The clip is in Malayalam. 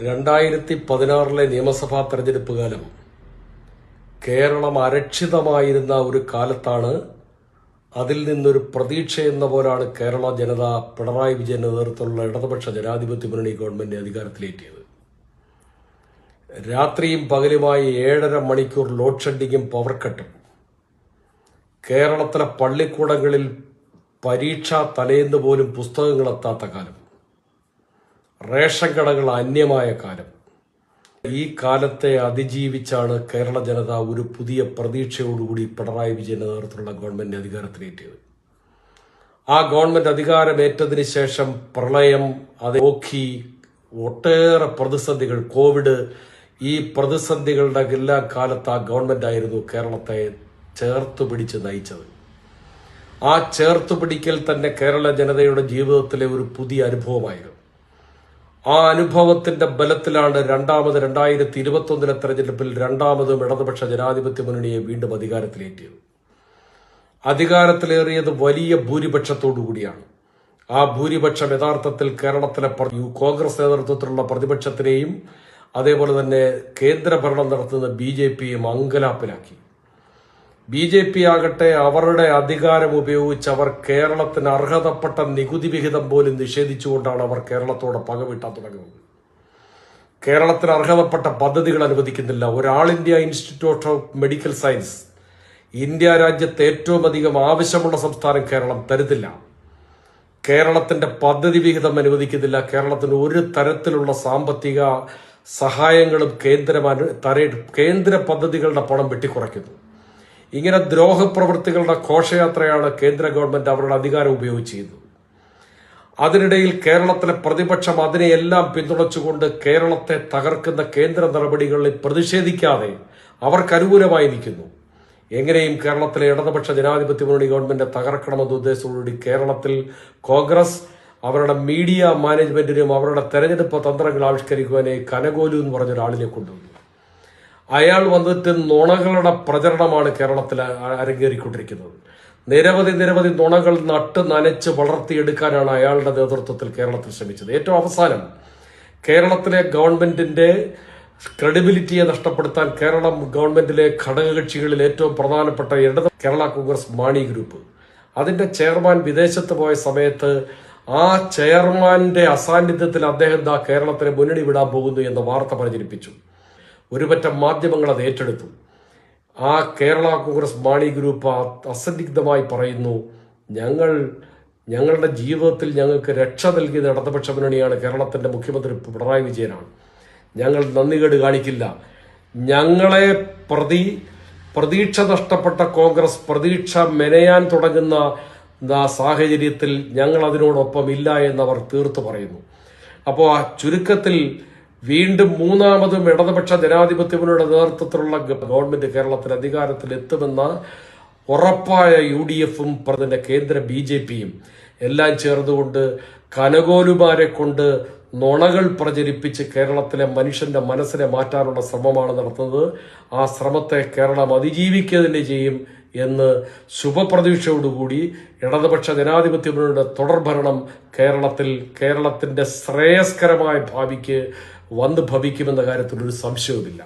രണ്ടായിരത്തി പതിനാറിലെ നിയമസഭാ തെരഞ്ഞെടുപ്പ് കാലം കേരളം അരക്ഷിതമായിരുന്ന ഒരു കാലത്താണ് അതിൽ നിന്നൊരു പ്രതീക്ഷ എന്ന പോലാണ് കേരള ജനത പിണറായി വിജയന്റെ നേതൃത്വത്തിലുള്ള ഇടതുപക്ഷ ജനാധിപത്യ മുന്നണി ഗവൺമെന്റ് അധികാരത്തിലേറ്റിയത്. രാത്രിയും പകലുമായി ഏഴര മണിക്കൂർ ലോഡ് ഷെഡിങ്ങും പവർ കട്ടും. കേരളത്തിലെ പള്ളിക്കൂടങ്ങളിൽ പരീക്ഷാ തലേന്ന് പോലും പുസ്തകങ്ങളെത്താത്ത കാലം. റേഷൻ കടകൾ അന്യമായ കാലം. ഈ കാലത്തെ അതിജീവിച്ചാണ് കേരള ജനത ഒരു പുതിയ പ്രതീക്ഷയോടുകൂടി പിണറായി വിജയന്റെ നേതൃത്വത്തിലുള്ള ഗവൺമെന്റ് അധികാരത്തിലേറ്റിയത്. ആ ഗവൺമെന്റ് അധികാരമേറ്റതിന് ശേഷം പ്രളയം അത് നോക്കി ഒട്ടേറെ പ്രതിസന്ധികൾ കോവിഡ് ഈ പ്രതിസന്ധികളുടെ എല്ലാ കാലത്ത് ആ ഗവൺമെന്റ് ആയിരുന്നു കേരളത്തെ ചേർത്ത് പിടിച്ച് നയിച്ചത്. ആ ചേർത്ത് പിടിക്കൽ തന്നെ കേരള ജനതയുടെ ജീവിതത്തിലെ ഒരു പുതിയ അനുഭവമായിരുന്നു. ആ അനുഭവത്തിന്റെ ബലത്തിലാണ് രണ്ടാമത് രണ്ടായിരത്തി ഇരുപത്തി ഒന്നിലെ തെരഞ്ഞെടുപ്പിൽ രണ്ടാമതും ഇടതുപക്ഷ ജനാധിപത്യ മുന്നണിയെ വീണ്ടും അധികാരത്തിലേറ്റിയത്. അധികാരത്തിലേറിയത് വലിയ ഭൂരിപക്ഷത്തോടു കൂടിയാണ്. ആ ഭൂരിപക്ഷം യഥാർത്ഥത്തിൽ കേരളത്തിലെ കോൺഗ്രസ് നേതൃത്വത്തിലുള്ള പ്രതിപക്ഷത്തിനെയും അതേപോലെ തന്നെ കേന്ദ്രഭരണം നടത്തുന്ന ബി ജെ പിയും അങ്കലാപ്പിലാക്കി. ബി ജെ പി ആകട്ടെ അവരുടെ അധികാരം ഉപയോഗിച്ച് അവർ കേരളത്തിന് അർഹതപ്പെട്ട നികുതി വിഹിതം പോലും നിഷേധിച്ചുകൊണ്ടാണ് അവർ കേരളത്തോട് പകവിട്ടാൻ തുടങ്ങുന്നത്. കേരളത്തിന് അർഹതപ്പെട്ട പദ്ധതികൾ അനുവദിക്കുന്നില്ല. ഒരാൾ India institute of medical science India രാജ്യത്ത് ഏറ്റവും അധികം ആവശ്യമുള്ള സംസ്ഥാനം കേരളം തരുന്നില്ല. കേരളത്തിന്റെ പദ്ധതി വിഹിതം അനുവദിക്കുന്നില്ല. കേരളത്തിന് ഒരു തരത്തിലുള്ള സാമ്പത്തിക സഹായങ്ങളും കേന്ദ്രം കേന്ദ്ര പദ്ധതികളുടെ പണം വെട്ടിക്കുറയ്ക്കുന്നു. ഇങ്ങനെ ദ്രോഹപ്രവൃത്തികളുടെ ഘോഷയാത്രയാണ് കേന്ദ്ര ഗവൺമെന്റ് അവരുടെ അധികാരം ഉപയോഗിച്ച് ചെയ്തത് അതിനിടയിൽ കേരളത്തിലെ പ്രതിപക്ഷം അതിനെയെല്ലാം പിന്തുണച്ചുകൊണ്ട് കേരളത്തെ തകർക്കുന്ന കേന്ദ്ര നടപടികളിൽ പ്രതിഷേധിക്കാതെ അവർക്ക് അനുകൂലമായി നിൽക്കുന്നു എങ്ങനെയും കേരളത്തിലെ ഇടതുപക്ഷ ജനാധിപത്യ മുന്നണി ഗവൺമെന്റ് തകർക്കണമെന്ന ഉദ്ദേശത്തോടുകൂടി കേരളത്തിൽ കോൺഗ്രസ് അവരുടെ മീഡിയ മാനേജ്മെന്റിനും അവരുടെ തെരഞ്ഞെടുപ്പ് തന്ത്രങ്ങൾ ആവിഷ്കരിക്കുവാനായി കനകോലു എന്ന് പറഞ്ഞ ഒരാളിനെ കൊണ്ടുവന്നു. അയാൾ വന്നിട്ട് നുണകളുടെ പ്രചരണമാണ് കേരളത്തിൽ അരങ്ങേറിക്കൊണ്ടിരിക്കുന്നത്. നിരവധി നിരവധി നുണകൾ നട്ട് നനച്ച് വളർത്തിയെടുക്കാനാണ് അയാളുടെ നേതൃത്വത്തിൽ കേരളത്തിൽ ശ്രമിച്ചത്. ഏറ്റവും അവസാനം കേരളത്തിലെ ഗവൺമെന്റിന്റെ ക്രെഡിബിലിറ്റിയെ നഷ്ടപ്പെടുത്താൻ കേരളം ഗവൺമെന്റിലെ ഘടകകക്ഷികളിൽ ഏറ്റവും പ്രധാനപ്പെട്ട ഇടത് കേരള കോൺഗ്രസ് മാണി ഗ്രൂപ്പ്. അതിന്റെ ചെയർമാൻ വിദേശത്ത് പോയ സമയത്ത് ആ ചെയർമാന്റെ അസാന്നിധ്യത്തിൽ അദ്ദേഹം ദാ കേരളത്തിനെ മുന്നണി വിടാൻ പോകുന്നു എന്ന വാർത്ത പ്രചരിപ്പിച്ചു. ഒരുപറ്റം മാധ്യമങ്ങൾ അത് ഏറ്റെടുത്തു. ആ കേരള കോൺഗ്രസ് മാണി ഗ്രൂപ്പ് അസന്നിഗ്ധമായി പറയുന്നു ഞങ്ങൾ ഞങ്ങളുടെ ജീവിതത്തിൽ ഞങ്ങൾക്ക് രക്ഷ നൽകിയത് ഇടതുപക്ഷ മുന്നണിയാണ്. കേരളത്തിന്റെ മുഖ്യമന്ത്രി പിണറായി വിജയനാണ്. ഞങ്ങൾ നന്ദികേട് കാണിക്കില്ല. ഞങ്ങളെ പ്രതി പ്രതീക്ഷ നഷ്ടപ്പെട്ട കോൺഗ്രസ് പ്രതീക്ഷ മെനയാൻ തുടങ്ങുന്ന സാഹചര്യത്തിൽ ഞങ്ങൾ അതിനോടൊപ്പം ഇല്ല എന്നവർ തീർത്തു പറയുന്നു. അപ്പോൾ ആ ചുരുക്കത്തിൽ വീണ്ടും മൂന്നാമതും ഇടതുപക്ഷ ജനാധിപത്യങ്ങളുടെ നേതൃത്വത്തിലുള്ള ഗവൺമെന്റ് കേരളത്തിൽ അധികാരത്തിൽ എത്തുമെന്ന ഉറപ്പായ യു ഡി എഫും കേന്ദ്ര ബി ജെ പിയും എല്ലാം ചേർന്നുകൊണ്ട് കനകോലുമാരെ കൊണ്ട് നുണകൾ പ്രചരിപ്പിച്ച് കേരളത്തിലെ മനുഷ്യന്റെ മനസ്സിനെ മാറ്റാനുള്ള ശ്രമമാണ് നടത്തുന്നത്. ആ ശ്രമത്തെ കേരളം അതിജീവിക്കുക തന്നെ ചെയ്യും എന്ന് ശുഭപ്രതീക്ഷയോടുകൂടി ഇടതുപക്ഷ ജനാധിപത്യ മുന്നണിയുടെ തുടർഭരണം കേരളത്തിൽ കേരളത്തിന്റെ ശ്രേയസ്കരമായ ഭാവിക്ക് വന്ന് ഭവിക്കുമെന്ന കാര്യത്തിൽ ഒരു സംശയവുമില്ല.